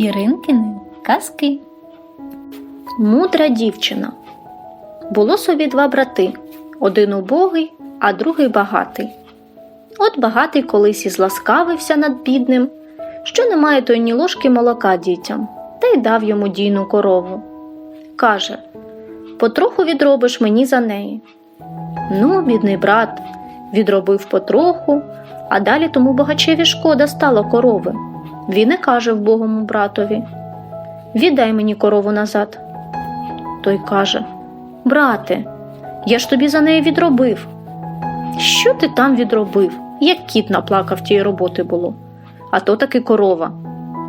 Іринкини казки. Мудра дівчина. Було собі два брати один убогий, а другий багатий. От багатий колись і зласкавився над бідним, що немає той ні ложки молока дітям, та й дав йому дійну корову. Каже Потроху відробиш мені за неї. Ну, бідний брат, відробив потроху, а далі тому богачеві шкода стало корови. Він і каже вбогому братові Віддай мені корову назад. Той каже Брате, я ж тобі за неї відробив. Що ти там відробив? Як кіт наплакав тієї роботи було, а то таки корова.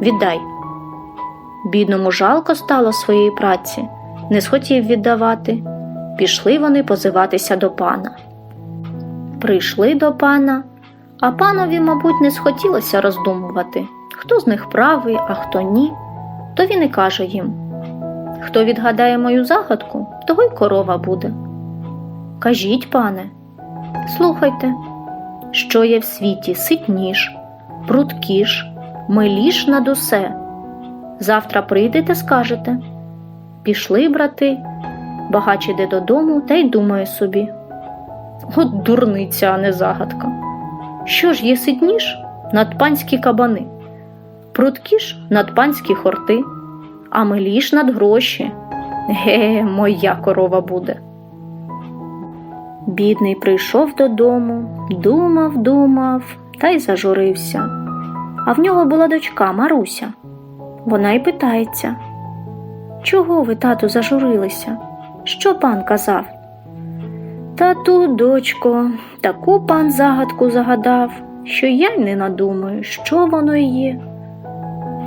Віддай. Бідному жалко стало своєї праці, не схотів віддавати. Пішли вони позиватися до пана. Прийшли до пана, а панові, мабуть, не схотілося роздумувати, хто з них правий, а хто ні. То він і каже їм Хто відгадає мою загадку, того й корова буде. Кажіть, пане, слухайте, що є в світі ситніш, прудкіш, миліш над усе. Завтра прийдете, скажете. Пішли, брати, багач іде додому та й думає собі. От дурниця, а не загадка. Що ж є ситніш над панські кабани, прудкіш над панські хорти, а миліш над гроші. Ге, моя корова буде. Бідний прийшов додому, думав, думав та й зажурився. А в нього була дочка Маруся. Вона й питається Чого ви, тату, зажурилися? Що пан казав? Та тут, дочко, таку пан загадку загадав, що я й не надумаю, що воно є.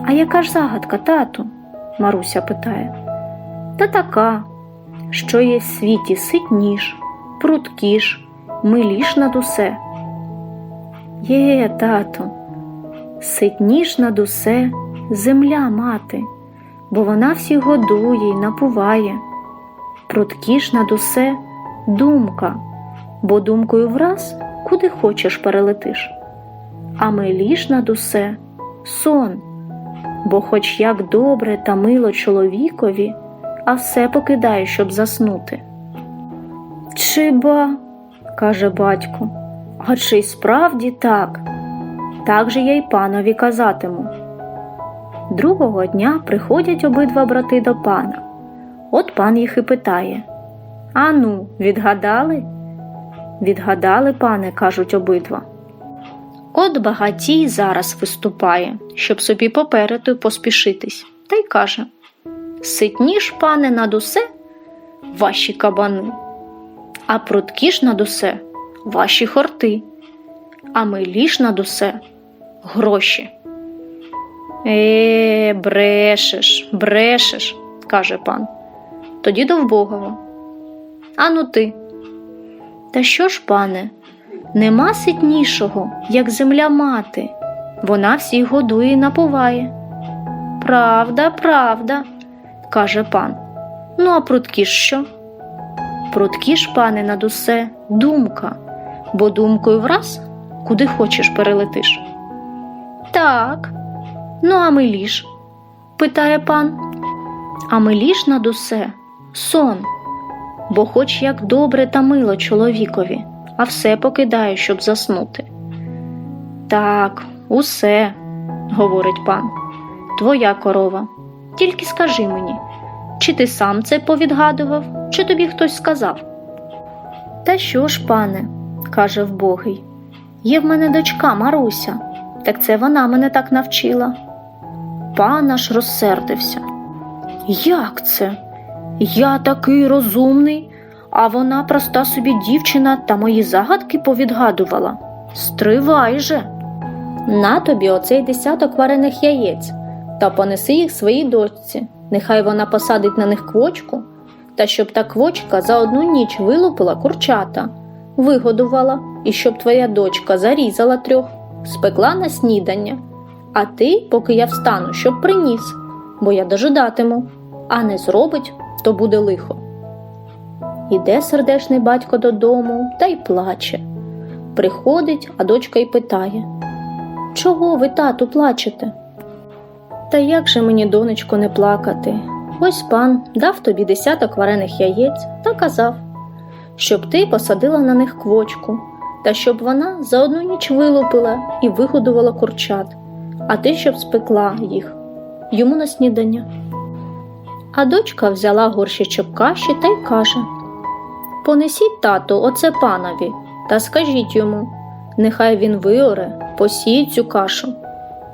А яка ж загадка, тату? Маруся питає. Та така, що є в світі ситніш, прудкіш, миліш над усе. Є, тато, ситніш над усе земля мати, бо вона всіх годує й напуває. Прудкіш над усе думка, бо думкою враз куди хочеш перелетиш. А миліш над усе сон, бо хоч як добре та мило чоловікові, а все покидає, щоб заснути. Чи ба, каже батько, а чи й справді так? Так же я й панові казатиму. Другого дня приходять обидва брати до пана. От пан їх і питає Ану, відгадали? Відгадали, пане, кажуть обидва. От багатій зараз виступає, щоб собі попереду поспішитись, та й каже Ситніш, пане, над усе ваші кабани, а прудкіш над усе ваші хорти, а миліш над усе гроші. Е, брешеш, брешеш, каже пан. Тоді до вбогого. Ану ти. Та що ж, пане, нема ситнішого, як земля мати, вона всіх годує і напуває. Правда, правда, каже пан. Ну, а прудкі що? Прудкі ж, пане, над усе думка, бо думкою враз куди хочеш перелетиш. Так, ну а миліш? питає пан. А миліш над усе сон, бо хоч як добре та мило чоловікові, а все покидає, щоб заснути. Так, усе, говорить пан, твоя корова. Тільки скажи мені, чи ти сам це повідгадував, чи тобі хтось сказав? Та що ж, пане, каже вбогий, є в мене дочка Маруся, так це вона мене так навчила. Пан аж розсердився. Як це? Я такий розумний, а вона проста собі дівчина та мої загадки повідгадувала. Стривай же. На тобі оцей десяток варених яєць, та понеси їх своїй дочці. Нехай вона посадить на них квочку, та щоб та квочка за одну ніч вилупила курчата, вигодувала, і щоб твоя дочка зарізала трьох, спекла на снідання. А ти, поки я встану, щоб приніс, бо я дожидатиму, а не зробить, то буде лихо. Іде сердешний батько додому та й плаче. Приходить, а дочка й питає Чого ви, тату, плачете? Та як же мені, донечко, не плакати? Ось пан дав тобі десяток варених яєць та казав, щоб ти посадила на них квочку, та щоб вона за одну ніч вилупила і вигодувала курчат, а ти щоб спекла їх йому на снідання. А дочка взяла горщичок каші та й каже: Понесіть тату, оце панові, та скажіть йому, нехай він виоре, посіє цю кашу,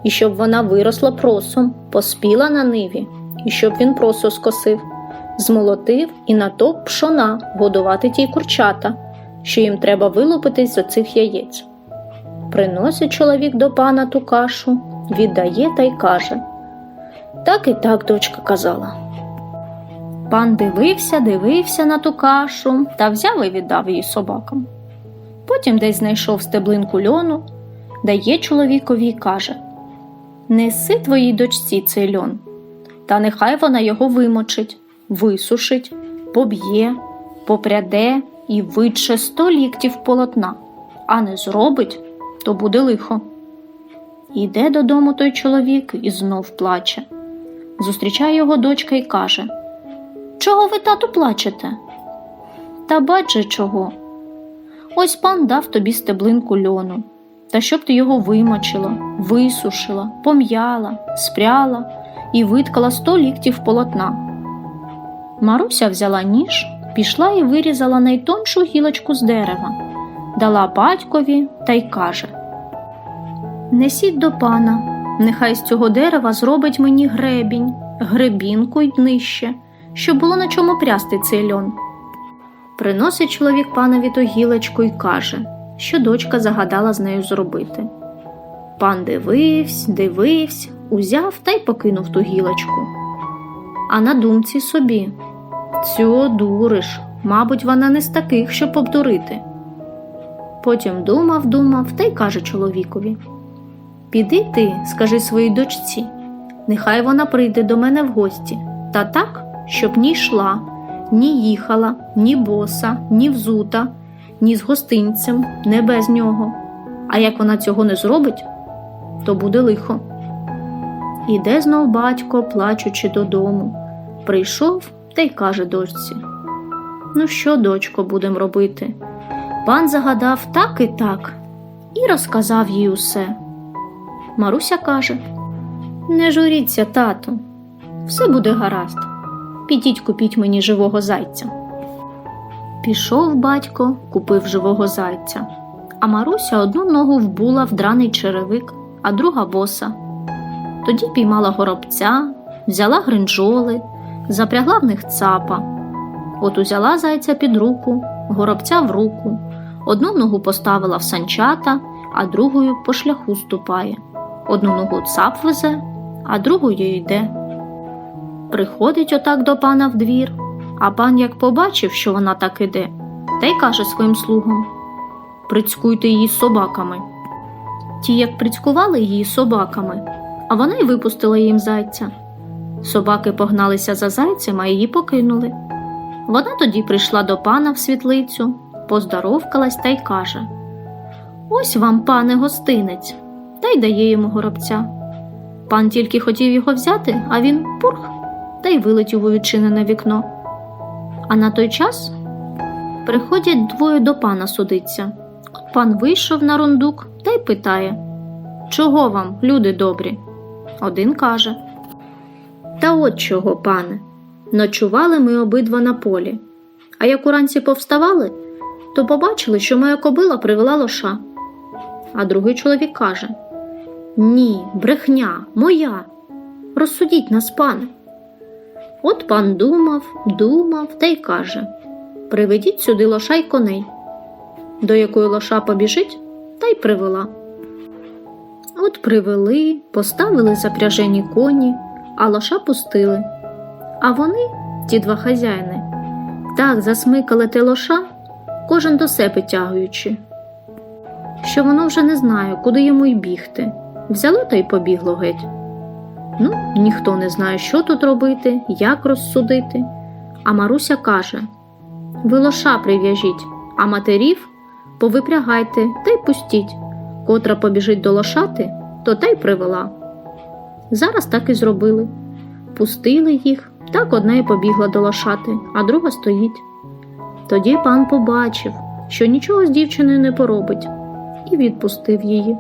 і щоб вона виросла просом, поспіла на ниві, і щоб він просо скосив, змолотив і натовп пшона годувати ті курчата, що їм треба вилупитись з оцих яєць. Приносить чоловік до пана ту кашу, віддає та й каже. Так і так дочка казала. Пан дивився, дивився на ту кашу та взяв і віддав її собакам. Потім десь знайшов стеблинку льону, дає чоловікові й каже: Неси твоїй дочці цей льон, та нехай вона його вимочить, висушить, поб'є, попряде і витше сто ліктів полотна, а не зробить, то буде лихо. Іде додому той чоловік і знов плаче. Зустрічає його дочка і каже: Чого ви, тату, плачете? Та бач чого. Ось пан дав тобі стеблинку льону, та щоб ти його вимочила, висушила, пом'яла, спряла і виткала сто ліктів полотна. Маруся взяла ніж, пішла і вирізала найтоншу гілочку з дерева, дала батькові та й каже: Несіть до пана, нехай з цього дерева зробить мені гребінь, гребінку й днище, щоб було на чому прясти цей льон. Приносить чоловік панові ту гілочку й каже, що дочка загадала з нею зробити. Пан дивився, дивився, узяв та й покинув ту гілочку. А на думці собі цю одуриш, мабуть, вона не з таких, щоб обдурити. Потім думав, думав та й каже чоловікові Піди ти, скажи своїй дочці, нехай вона прийде до мене в гості, та так, щоб ні йшла, ні їхала, ні боса, ні взута, ні з гостинцем, не без нього. А як вона цього не зробить, то буде лихо. Іде знов батько, плачучи додому. Прийшов та й каже дочці: Ну що, дочко, будемо робити? Пан загадав так і так і розказав їй усе. Маруся каже: Не журіться, тату, все буде гаразд. Підіть купіть мені живого зайця. Пішов батько, купив живого зайця, а Маруся одну ногу вбула в драний черевик, а друга боса. Тоді піймала горобця, взяла гринджоли, запрягла в них цапа. От узяла зайця під руку, горобця в руку, одну ногу поставила в санчата, а другою по шляху ступає. Одну ногу цап везе, а другою йде. Приходить отак до пана в двір, а пан як побачив, що вона так іде, та й каже своїм слугам Прицькуйте її з собаками. Ті, як прицькували її собаками, а вона й випустила їм зайця. Собаки погналися за зайцем, а її покинули. Вона тоді прийшла до пана в світлицю, поздоровкалась та й каже Ось вам, пане, гостинець, та й дає йому горобця. Пан тільки хотів його взяти, а він пурх та й вилетів у відчинене вікно. А на той час приходять двоє до пана судиться. От пан вийшов на рундук та й питає Чого вам, люди добрі? Один каже Та от чого, пане. Ночували ми обидва на полі. А як уранці повставали, то побачили, що моя кобила привела лоша. А другий чоловік каже Ні, брехня, моя. Розсудіть нас, пане. От пан думав, думав та й каже Приведіть сюди лоша й коней. До якої лоша побіжить, та й привела. От привели, поставили запряжені коні, а лоша пустили. А вони, ті два хазяїни, так засмикали те лоша, кожен до себе тягуючи, що воно вже не знає, куди йому й бігти. Взяло та й побігло геть. Ну, ніхто не знає, що тут робити, як розсудити. А Маруся каже Ви лоша прив'яжіть, а матерів повипрягайте та й пустіть. Котра побіжить до лошати, то та й привела. Зараз так і зробили. Пустили їх, так одна й побігла до лошати, а друга стоїть. Тоді пан побачив, що нічого з дівчиною не поробить, і відпустив її.